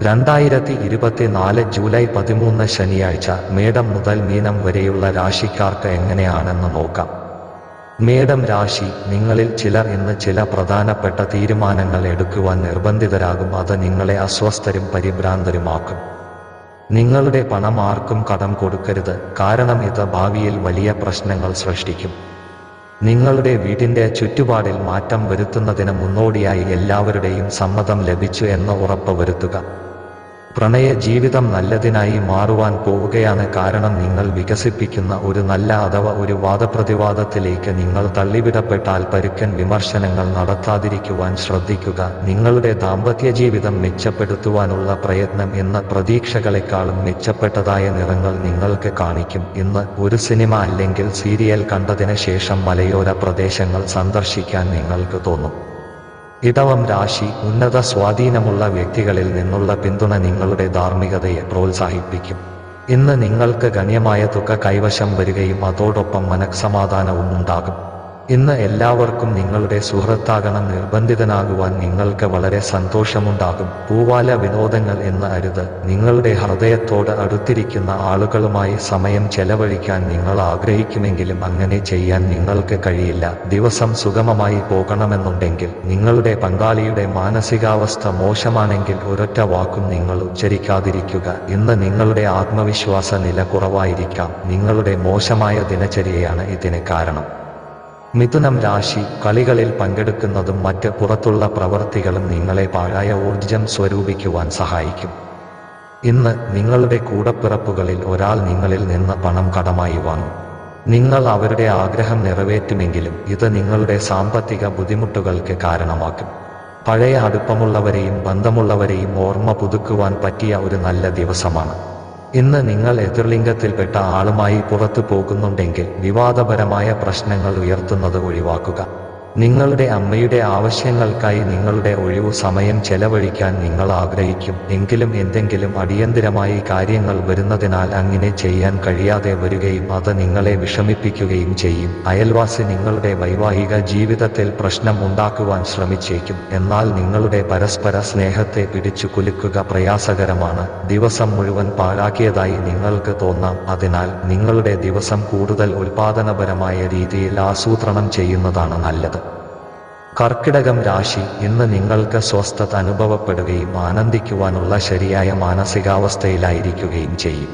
രണ്ടായിരത്തി ഇരുപത്തിനാല് ജൂലൈ പതിമൂന്ന് ശനിയാഴ്ച മേടം മുതൽ മീനം വരെയുള്ള രാശിക്കാർക്ക് എങ്ങനെയാണെന്ന് നോക്കാം. മേടം രാശി നിങ്ങളിൽ ചിലർ ഇന്ന് ചില പ്രധാനപ്പെട്ട തീരുമാനങ്ങൾ എടുക്കുവാൻ നിർബന്ധിതരാകും. അത് നിങ്ങളെ അസ്വസ്ഥരും പരിഭ്രാന്തരുമാക്കും. നിങ്ങളുടെ പണം ആർക്കും കടം കൊടുക്കരുത്. കാരണം ഇത് ഭാവിയിൽ വലിയ പ്രശ്നങ്ങൾ സൃഷ്ടിക്കും. നിങ്ങളുടെ വീടിന്റെ ചുറ്റുപാടിൽ മാറ്റം വരുത്തുന്നതിന് മുന്നോടിയായി എല്ലാവരുടെയും സമ്മതം ലഭിച്ചു എന്ന് ഉറപ്പ് വരുത്തുക പ്രണയ ജീവിതം നല്ലതിനായി മാറുവാൻ പോവുകയാണ് കാരണം നിങ്ങൾ വികസിപ്പിക്കുന്ന ഒരു നല്ല അഥവാ ഒരു വാദപ്രതിവാദത്തിലേക്ക് നിങ്ങൾ തള്ളിവിടപ്പെട്ടാൽ പരുക്കൻ വിമർശനങ്ങൾ നടത്താതിരിക്കുവാൻ ശ്രദ്ധിക്കുക. നിങ്ങളുടെ ദാമ്പത്യ ജീവിതം മെച്ചപ്പെടുത്തുവാനുള്ള പ്രയത്നം എന്ന പ്രതീക്ഷകളെക്കാളും മെച്ചപ്പെട്ടതായ നിറങ്ങൾ നിങ്ങൾക്ക് കാണിക്കും. ഇന്ന് ഒരു സിനിമ അല്ലെങ്കിൽ സീരിയൽ കണ്ടതിന് ശേഷം മലയോര പ്രദേശങ്ങൾ സന്ദർശിക്കാൻ നിങ്ങൾക്ക് തോന്നും. ഇടവം രാശി ഉന്നത സ്വാധീനമുള്ള വ്യക്തികളിൽ നിന്നുള്ള പിന്തുണ നിങ്ങളുടെ ധാർമ്മികതയെ പ്രോത്സാഹിപ്പിക്കും. ഇന്ന് നിങ്ങൾക്ക് ഗണ്യമായ തുക കൈവശം വരികയും അതോടൊപ്പം മനഃസമാധാനവും ഉണ്ടാകും. ഇന്ന് എല്ലാവർക്കും നിങ്ങളുടെ സുഹൃത്താകണം നിർബന്ധിതനാകുവാൻ നിങ്ങൾക്ക് വളരെ സന്തോഷമുണ്ടാകും. പൂവാല വിനോദങ്ങൾ എന്ന് അരുത് നിങ്ങളുടെ ഹൃദയത്തോട് അടുത്തിരിക്കുന്ന ആളുകളുമായി സമയം ചെലവഴിക്കാൻ നിങ്ങൾ ആഗ്രഹിക്കുമെങ്കിലും അങ്ങനെ ചെയ്യാൻ നിങ്ങൾക്ക് കഴിയില്ല. ദിവസം സുഗമമായി പോകണമെന്നുണ്ടെങ്കിൽ നിങ്ങളുടെ പങ്കാളിയുടെ മാനസികാവസ്ഥ മോശമാണെങ്കിൽ ഒരൊറ്റ വാക്കും നിങ്ങൾ ഉച്ചരിക്കാതിരിക്കുക. ഇന്ന് നിങ്ങളുടെ ആത്മവിശ്വാസ നില കുറവായിരിക്കാം. നിങ്ങളുടെ മോശമായ ദിനചര്യയാണ് ഇതിന് കാരണം. മിഥുനം രാശി കളികളിൽ പങ്കെടുക്കുന്നതും മറ്റ് പുറത്തുള്ള പ്രവർത്തികളും നിങ്ങളെ പാഴായ ഊർജം സ്വരൂപിക്കുവാൻ സഹായിക്കും. ഇന്ന് നിങ്ങളുടെ കൂടപ്പിറപ്പുകളിൽ ഒരാൾ നിങ്ങളിൽ നിന്ന് പണം കടമായി വാങ്ങും. നിങ്ങൾ അവരുടെ ആഗ്രഹം നിറവേറ്റുമെങ്കിലും ഇത് നിങ്ങളുടെ സാമ്പത്തിക ബുദ്ധിമുട്ടുകൾക്ക് കാരണമാക്കും. പഴയ അടുപ്പമുള്ളവരെയും ബന്ധമുള്ളവരെയും ഓർമ്മ പുതുക്കുവാൻ പറ്റിയ ഒരു നല്ല ദിവസമാണ്. ഇന്ന് നിങ്ങൾ എതിർലിംഗത്തിൽപ്പെട്ട ആളുമായി പുറത്തു പോകുന്നുണ്ടെങ്കിൽ വിവാദപരമായ പ്രശ്നങ്ങൾ ഉയർത്തുന്നത് ഒഴിവാക്കുക. നിങ്ങളുടെ അമ്മയുടെ ആവശ്യങ്ങൾക്കായി നിങ്ങളുടെ ഒഴിവു സമയം ചെലവഴിക്കാൻ നിങ്ങൾ ആഗ്രഹിക്കും. എങ്കിലും എന്തെങ്കിലും അടിയന്തിരമായി കാര്യങ്ങൾ വരുന്നതിനാൽ അങ്ങനെ ചെയ്യാൻ കഴിയാതെ വരികയും അത് നിങ്ങളെ വിഷമിപ്പിക്കുകയും ചെയ്യും. അയൽവാസി നിങ്ങളുടെ വൈവാഹിക ജീവിതത്തിൽ പ്രശ്നം ഉണ്ടാക്കുവാൻ ശ്രമിച്ചേക്കും. എന്നാൽ നിങ്ങളുടെ പരസ്പര സ്നേഹത്തെ പിടിച്ചു കുലുക്കുക പ്രയാസകരമാണ്. ദിവസം മുഴുവൻ പാഴാക്കിയതായി നിങ്ങൾക്ക് തോന്നാം. അതിനാൽ നിങ്ങളുടെ ദിവസം കൂടുതൽ ഉൽപാദനപരമായ രീതിയിൽ ആസൂത്രണം ചെയ്യുന്നതാണ് നല്ലത്. കർക്കിടകം രാശി ഇന്ന് നിങ്ങൾക്ക് സ്വസ്ഥത അനുഭവപ്പെടുകയും ആനന്ദിക്കുവാനുള്ള ശരിയായ മാനസികാവസ്ഥയിലായിരിക്കുകയും ചെയ്യും.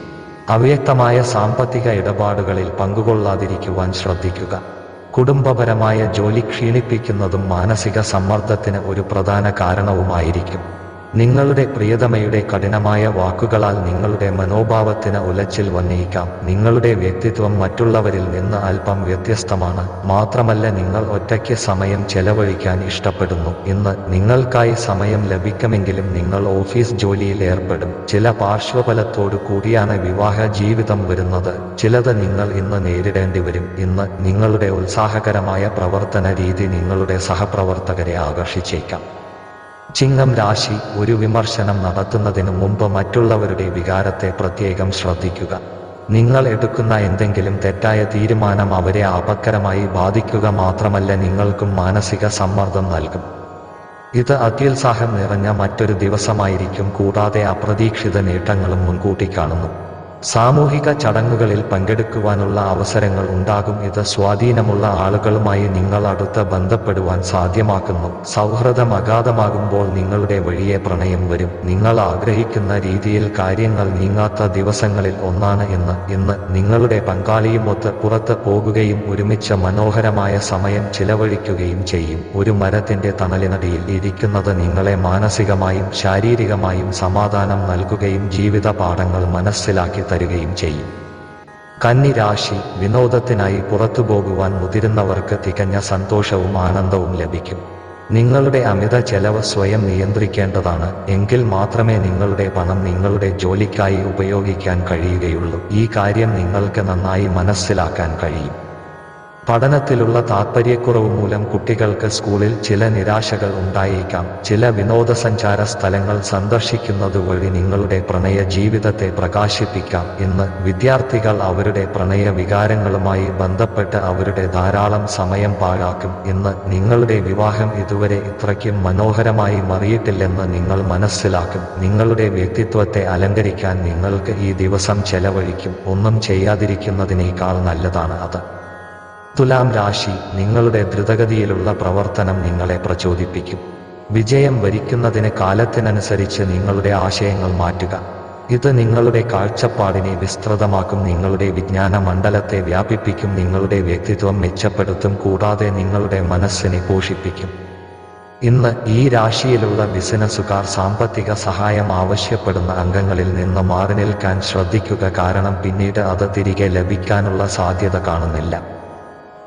അവ്യക്തമായ സാമ്പത്തിക ഇടപാടുകളിൽ പങ്കുകൊള്ളാതിരിക്കുവാൻ ശ്രദ്ധിക്കുക. കുടുംബപരമായ ജോലി ക്ഷീണിപ്പിക്കുന്നതും മാനസിക സമ്മർദ്ദത്തിന് ഒരു പ്രധാന കാരണവുമായിരിക്കും. നിങ്ങളുടെ പ്രിയതമയുടെ കഠിനമായ വാക്കുകളാൽ നിങ്ങളുടെ മനോഭാവത്തിന് ഉലച്ചിൽ വന്നയിക്കാം നിങ്ങളുടെ വ്യക്തിത്വം മറ്റുള്ളവരിൽ നിന്ന് അല്പം വ്യത്യസ്തമാണ്. മാത്രമല്ല നിങ്ങൾ ഒറ്റയ്ക്ക് സമയം ചെലവഴിക്കാൻ ഇഷ്ടപ്പെടുന്നു. ഇന്ന് നിങ്ങൾക്കായി സമയം ലഭിക്കുമെങ്കിലും നിങ്ങൾ ഓഫീസ് ജോലിയിൽ ഏർപ്പെടും. ചില പാർശ്വഫലത്തോടു കൂടിയാണ് വിവാഹ ജീവിതം വരുന്നത്. ചിലത് നിങ്ങൾ ഇന്ന് നേരിടേണ്ടി വരും. ഇന്ന് നിങ്ങളുടെ ഉത്സാഹകരമായ പ്രവർത്തന രീതി നിങ്ങളുടെ സഹപ്രവർത്തകരെ ആകർഷിച്ചേക്കാം. ചിങ്ങം രാശി ഒരു വിമർശനം നടത്തുന്നതിന് മുമ്പ് മറ്റുള്ളവരുടെ വികാരത്തെ പ്രത്യേകം ശ്രദ്ധിക്കുക. നിങ്ങൾ എടുക്കുന്ന എന്തെങ്കിലും തെറ്റായ തീരുമാനം അവരെ അപകരമായി ബാധിക്കുക മാത്രമല്ല നിങ്ങൾക്കും മാനസിക സമ്മർദ്ദം നൽകും. ഇത് അത്യുത്സാഹം നിറഞ്ഞ മറ്റൊരു ദിവസമായിരിക്കും കൂടാതെ അപ്രതീക്ഷിത നേട്ടങ്ങളും മുൻകൂട്ടി കാണുന്നു. സാമൂഹിക ചടങ്ങുകളിൽ പങ്കെടുക്കുവാനുള്ള അവസരങ്ങൾ ഉണ്ടാകും ഇത് സ്വാധീനമുള്ള ആളുകളുമായി നിങ്ങൾ അടുത്ത് ബന്ധപ്പെടുവാൻ സാധ്യമാക്കുന്നു. സൗഹൃദം അഗാധമാകുമ്പോൾ നിങ്ങളുടെ വഴിയെ പ്രണയം വരും. നിങ്ങൾ ആഗ്രഹിക്കുന്ന രീതിയിൽ കാര്യങ്ങൾ നീങ്ങാത്ത ദിവസങ്ങളിൽ ഒന്നാണ് എന്ന് ഇന്ന് നിങ്ങളുടെ പങ്കാളിയുമൊത്ത് പുറത്ത് പോകുകയും ഒരുമിച്ച് മനോഹരമായ സമയം ചിലവഴിക്കുകയും ചെയ്യും. ഒരു മരത്തിന്റെ തണലിനടിയിൽ ഇരിക്കുന്നത് നിങ്ങളെ മാനസികമായും ശാരീരികമായും സമാധാനം നൽകുകയും ജീവിത പാഠങ്ങൾ മനസ്സിലാക്കി തരുകയും ചെയ്യും. കന്നിരാശി വിനോദത്തിനായി പുറത്തു പോകുവാൻ മുതിരുന്നവർക്ക് തികഞ്ഞ സന്തോഷവും ആനന്ദവും ലഭിക്കും. നിങ്ങളുടെ അമിത ചെലവ് സ്വയം നിയന്ത്രിക്കേണ്ടതാണ്. എങ്കിൽ മാത്രമേ നിങ്ങളുടെ പണം നിങ്ങളുടെ ജോലിക്കായി ഉപയോഗിക്കാൻ കഴിയുകയുള്ളൂ. ഈ കാര്യം നിങ്ങൾക്ക് നന്നായി മനസ്സിലാക്കാൻ കഴിയും. പഠനത്തിലുള്ള താത്പര്യക്കുറവ് മൂലം കുട്ടികൾക്ക് സ്കൂളിൽ ചില നിരാശകൾ ഉണ്ടായേക്കാം. ചില വിനോദസഞ്ചാര സ്ഥലങ്ങൾ സന്ദർശിക്കുന്നത് വഴി നിങ്ങളുടെ പ്രണയ ജീവിതത്തെ പ്രകാശിപ്പിക്കാം എന്ന് വിദ്യാർത്ഥികൾ അവരുടെ പ്രണയ വികാരങ്ങളുമായി ബന്ധപ്പെട്ട് അവരുടെ ധാരാളം സമയം പാഴാക്കും എന്ന് നിങ്ങളുടെ വിവാഹം ഇതുവരെ ഇത്രയ്ക്കും മനോഹരമായി മറിയിട്ടില്ലെന്ന് നിങ്ങൾ മനസ്സിലാക്കും. നിങ്ങളുടെ വ്യക്തിത്വത്തെ അലങ്കരിക്കാൻ നിങ്ങൾക്ക് ഈ ദിവസം ചെലവഴിക്കും. ഒന്നും ചെയ്യാതിരിക്കുന്നതിനേക്കാൾ നല്ലതാണ് അത്. തുലാം രാശി നിങ്ങളുടെ ദ്രുതഗതിയിലുള്ള പ്രവർത്തനം നിങ്ങളെ പ്രചോദിപ്പിക്കും. വിജയം വരിക്കുന്നതിന് കാലത്തിനനുസരിച്ച് നിങ്ങളുടെ ആശയങ്ങൾ മാറ്റുക. ഇത് നിങ്ങളുടെ കാഴ്ചപ്പാടിനെ വിസ്തൃതമാക്കും നിങ്ങളുടെ വിജ്ഞാന മണ്ഡലത്തെ വ്യാപിപ്പിക്കും നിങ്ങളുടെ വ്യക്തിത്വം മെച്ചപ്പെടുത്തും കൂടാതെ നിങ്ങളുടെ മനസ്സിനെ പോഷിപ്പിക്കും. ഇന്ന് ഈ രാശിയിലുള്ള ബിസിനസ്സുകാർ സാമ്പത്തിക സഹായം ആവശ്യപ്പെടുന്ന അംഗങ്ങളിൽ നിന്ന് മാറി നിൽക്കാൻ ശ്രദ്ധിക്കുക കാരണം പിന്നീട് അത് തിരികെ ലഭിക്കാനുള്ള സാധ്യത കാണുന്നില്ല.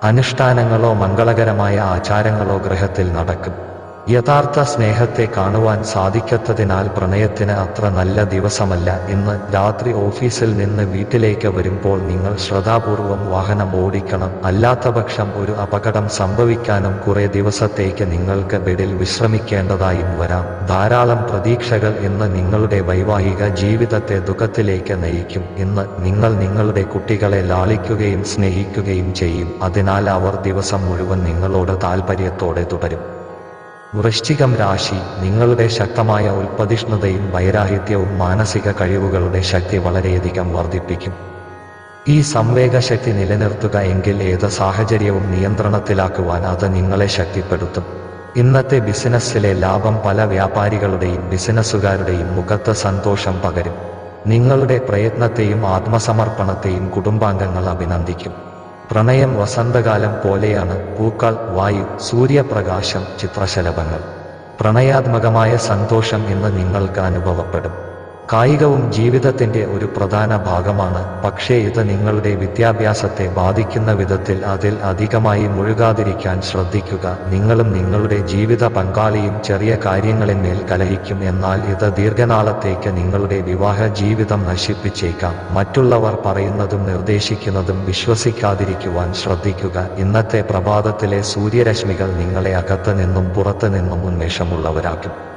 അനുഷ്ഠാനങ്ങളോ മംഗളകരമായ ആചാരങ്ങളോ ഗ്രഹത്തിൽ നടക്കും. യഥാർത്ഥ സ്നേഹത്തെ കാണുവാൻ സാധിക്കാത്തതിനാൽ പ്രണയത്തിന് അത്ര നല്ല ദിവസമല്ല ഇന്ന് രാത്രി ഓഫീസിൽ നിന്ന് വീട്ടിലേക്ക് വരുമ്പോൾ നിങ്ങൾ ശ്രദ്ധാപൂർവം വാഹനം ഓടിക്കണം. അല്ലാത്തപക്ഷം ഒരു അപകടം സംഭവിക്കാനും കുറെ ദിവസത്തേക്ക് നിങ്ങൾക്ക് ബെഡിൽ വിശ്രമിക്കേണ്ടതായും വരാം. ധാരാളം പ്രതീക്ഷകൾ ഇന്ന് നിങ്ങളുടെ വൈവാഹിക ജീവിതത്തെ ദുഃഖത്തിലേക്ക് നയിക്കും ഇന്ന് നിങ്ങൾ നിങ്ങളുടെ കുട്ടികളെ ലാളിക്കുകയും സ്നേഹിക്കുകയും ചെയ്യും. അതിനാൽ അവർ ദിവസം മുഴുവൻ നിങ്ങളോട് താൽപ്പര്യത്തോടെ തുടരും. വൃശ്ചികം രാശി നിങ്ങളുടെ ശക്തമായ ഉൽപ്പതിഷ്ണുതയും വൈരാഹിത്യവും മാനസിക കഴിവുകളുടെ ശക്തി വളരെയധികം വർദ്ധിപ്പിക്കും. ഈ സംവേഗശക്തി നിലനിർത്തുക എങ്കിൽ ഏത് സാഹചര്യവും നിയന്ത്രണത്തിലാക്കുവാൻ അത് നിങ്ങളെ ശക്തിപ്പെടുത്തും. ഇന്നത്തെ ബിസിനസ്സിലെ ലാഭം പല വ്യാപാരികളുടെയും ബിസിനസ്സുകാരുടെയും മുഖത്ത് സന്തോഷം പകരും. നിങ്ങളുടെ പ്രയത്നത്തെയും ആത്മസമർപ്പണത്തെയും കുടുംബാംഗങ്ങൾ അഭിനന്ദിക്കും. പ്രണയം വസന്തകാലം പോലെയാണ് പൂക്കൾ വായു സൂര്യപ്രകാശം ചിത്രശലഭങ്ങൾ. പ്രണയാത്മകമായ സന്തോഷം ഇന്ന് നിങ്ങൾക്ക് അനുഭവപ്പെടും. കായികവും ജീവിതത്തിന്റെ ഒരു പ്രധാന ഭാഗമാണ്. പക്ഷേ ഇത് നിങ്ങളുടെ വിദ്യാഭ്യാസത്തെ ബാധിക്കുന്ന വിധത്തിൽ അതിൽ അധികമായി മുഴുകാതിരിക്കാൻ ശ്രദ്ധിക്കുക. നിങ്ങളും നിങ്ങളുടെ ജീവിത പങ്കാളിയും ചെറിയ കാര്യങ്ങളിന്മേൽ കലഹിക്കും. എന്നാൽ ഇത് ദീർഘനാളത്തേക്ക് നിങ്ങളുടെ വിവാഹ ജീവിതം നശിപ്പിച്ചേക്കാം. മറ്റുള്ളവർ പറയുന്നതും നിർദ്ദേശിക്കുന്നതും വിശ്വസിക്കാതിരിക്കുവാൻ ശ്രദ്ധിക്കുക. ഇന്നത്തെ പ്രഭാതത്തിലെ സൂര്യരശ്മികൾ നിങ്ങളെ അകത്തു നിന്നും പുറത്തു നിന്നും ഉന്മേഷമുള്ളവരാക്കും.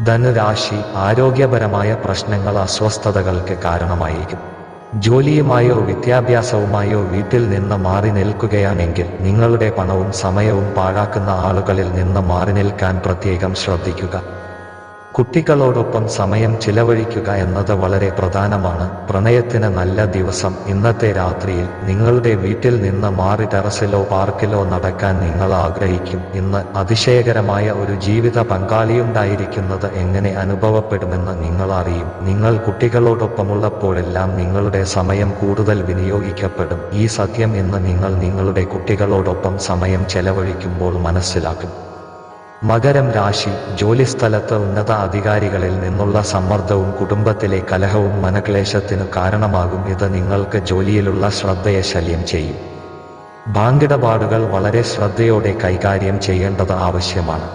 ധനുരാശി ആരോഗ്യപരമായ പ്രശ്നങ്ങൾ അസ്വസ്ഥതകൾക്ക് കാരണമായിരിക്കും. ജോലിയുമായോ വിദ്യാഭ്യാസവുമായോ വീട്ടിൽ നിന്ന് മാറി നിൽക്കുകയാണെങ്കിൽ നിങ്ങളുടെ പണവും സമയവും പാഴാക്കുന്ന ആളുകളിൽ നിന്ന് മാറി നിൽക്കാൻ പ്രത്യേകം ശ്രദ്ധിക്കുക. കുട്ടികളോടൊപ്പം സമയം ചിലവഴിക്കുക എന്നത് വളരെ പ്രധാനമാണ്. പ്രണയത്തിന് നല്ല ദിവസം. ഇന്നത്തെ രാത്രിയിൽ നിങ്ങളുടെ വീട്ടിൽ നിന്ന് മാറി ടെറസിലോ പാർക്കിലോ നടക്കാൻ നിങ്ങൾ ആഗ്രഹിക്കും. ഇന്ന് അതിശയകരമായ ഒരു ജീവിത പങ്കാളിയുണ്ടായിരിക്കുന്നത് എങ്ങനെ അനുഭവപ്പെടുമെന്ന് നിങ്ങൾ അറിയും. നിങ്ങൾ കുട്ടികളോടൊപ്പമുള്ളപ്പോഴെല്ലാം നിങ്ങളുടെ സമയം കൂടുതൽ വിനിയോഗിക്കപ്പെടും. ഈ സത്യം ഇന്ന് നിങ്ങൾ നിങ്ങളുടെ കുട്ടികളോടൊപ്പം സമയം ചെലവഴിക്കുമ്പോൾ മനസ്സിലാക്കും. മകരം രാശി ജോലിസ്ഥലത്ത് ഉന്നത അധികാരികളിൽ നിന്നുള്ള സമ്മർദ്ദവും കുടുംബത്തിലെ കലഹവും മനക്ലേശത്തിനു കാരണമാകും. ഇത് നിങ്ങൾക്ക് ജോലിയിലുള്ള ശ്രദ്ധയെ ശല്യം ചെയ്യും. ബാങ്കിടപാടുകൾ വളരെ ശ്രദ്ധയോടെ കൈകാര്യം ചെയ്യേണ്ടത് ആവശ്യമാണ്.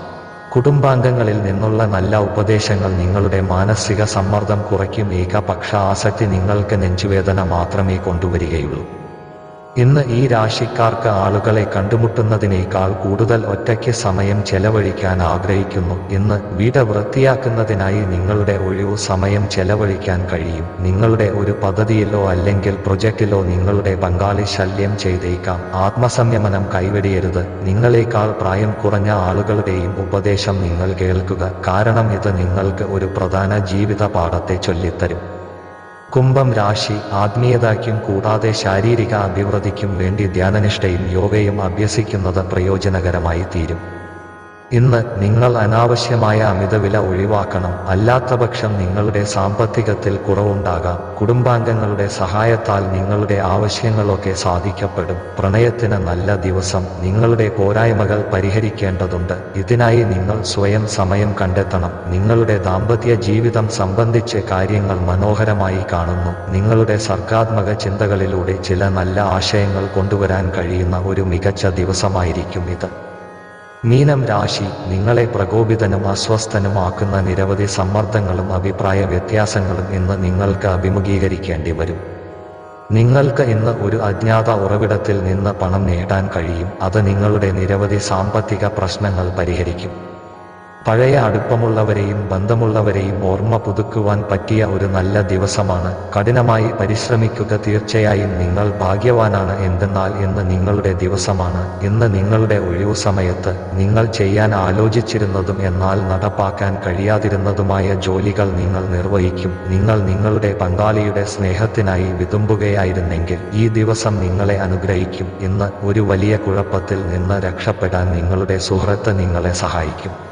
കുടുംബാംഗങ്ങളിൽ നിന്നുള്ള നല്ല ഉപദേശങ്ങൾ നിങ്ങളുടെ മാനസിക സമ്മർദ്ദം കുറയ്ക്കും. ഏകപക്ഷ ആസക്തി നിങ്ങൾക്ക് നെഞ്ചുവേദന മാത്രമേ കൊണ്ടുവരികയുള്ളൂ. ഇന്ന് ഈ രാശിക്കാർക്ക് ആളുകളെ കണ്ടുമുട്ടുന്നതിനേക്കാൾ കൂടുതൽ ഒറ്റയ്ക്ക് സമയം ചെലവഴിക്കാൻ ആഗ്രഹിക്കുന്നു. ഇന്ന് വീട് വൃത്തിയാക്കുന്നതിനായി നിങ്ങളുടെ ഒഴിവു സമയം ചെലവഴിക്കാൻ കഴിയും. നിങ്ങളുടെ ഒരു പദ്ധതിയിലോ അല്ലെങ്കിൽ പ്രൊജക്റ്റിലോ നിങ്ങളുടെ പങ്കാളി ശല്യം ചെയ്തേക്കാം. ആത്മസംയമനം കൈവെടിയരുത്. നിങ്ങളെക്കാൾ പ്രായം കുറഞ്ഞ ആളുകളുടെയും ഉപദേശം നിങ്ങൾ കേൾക്കുക. കാരണം ഇത് നിങ്ങൾക്ക് ഒരു പ്രധാന ജീവിത പാഠത്തെ ചൊല്ലിത്തരും. കുംഭം രാശി ആത്മീയതയ്ക്കും കൂടാതെ ശാരീരിക അഭിവൃദ്ധിക്കും വേണ്ടി ധ്യാനനിഷ്ഠയും യോഗയും അഭ്യസിക്കുന്നത് പ്രയോജനകരമായി തീരും. ഇന്ന് നിങ്ങൾ അനാവശ്യമായ അമിതവില ഒഴിവാക്കണം. അല്ലാത്തപക്ഷം നിങ്ങളുടെ സാമ്പത്തികത്തിൽ കുറവുണ്ടാകാം. കുടുംബാംഗങ്ങളുടെ സഹായത്താൽ നിങ്ങളുടെ ആവശ്യങ്ങളൊക്കെ സാധിക്കപ്പെടും. പ്രണയത്തിന് നല്ല ദിവസം. നിങ്ങളുടെ പോരായ്മകൾ പരിഹരിക്കേണ്ടതുണ്ട്. ഇതിനായി നിങ്ങൾ സ്വയം സമയം കണ്ടെത്തണം. നിങ്ങളുടെ ദാമ്പത്യ ജീവിതം സംബന്ധിച്ച് കാര്യങ്ങൾ മനോഹരമായി കാണുന്നു. നിങ്ങളുടെ സർഗാത്മക ചിന്തകളിലൂടെ ചില നല്ല ആശയങ്ങൾ കൊണ്ടുവരാൻ കഴിയുന്ന ഒരു മികച്ച ദിവസമായിരിക്കും ഇത്. മീനം രാശി നിങ്ങളെ പ്രകോപിതനും അസ്വസ്ഥനുമാക്കുന്ന നിരവധി സമ്മർദ്ദങ്ങളും അഭിപ്രായ വ്യത്യാസങ്ങളും ഇന്ന് നിങ്ങൾക്ക് അഭിമുഖീകരിക്കേണ്ടി വരും. നിങ്ങൾക്ക് ഇന്ന് ഒരു അജ്ഞാത ഉറവിടത്തിൽ നിന്ന് പണം നേടാൻ കഴിയും. അത് നിങ്ങളുടെ നിരവധി സാമ്പത്തിക പ്രശ്നങ്ങൾ പരിഹരിക്കും. പഴയ അടുപ്പമുള്ളവരെയും ബന്ധമുള്ളവരെയും ഓർമ്മ പുതുക്കുവാൻ പറ്റിയ ഒരു നല്ല ദിവസമാണ്. കഠിനമായി പരിശ്രമിക്കുക തീർച്ചയായും നിങ്ങൾ ഭാഗ്യവാനാണ് എന്തെന്നാൽ ഇന്ന് നിങ്ങളുടെ ദിവസമാണ്. ഇന്ന് നിങ്ങളുടെ ഒഴിവു സമയത്ത് നിങ്ങൾ ചെയ്യാൻ ആലോചിച്ചിരുന്നതും എന്നാൽ നടപ്പാക്കാൻ കഴിയാതിരുന്നതുമായ ജോലികൾ നിങ്ങൾ നിർവഹിക്കും. നിങ്ങൾ നിങ്ങളുടെ പങ്കാളിയുടെ സ്നേഹത്തിനായി വിതുമ്പുകയായിരുന്നെങ്കിൽ ഈ ദിവസം നിങ്ങളെ അനുഗ്രഹിക്കും. ഇന്ന് ഒരു വലിയ കുഴപ്പത്തിൽ നിന്ന് രക്ഷപ്പെടാൻ നിങ്ങളുടെ സുഹൃത്ത് നിങ്ങളെ സഹായിക്കും.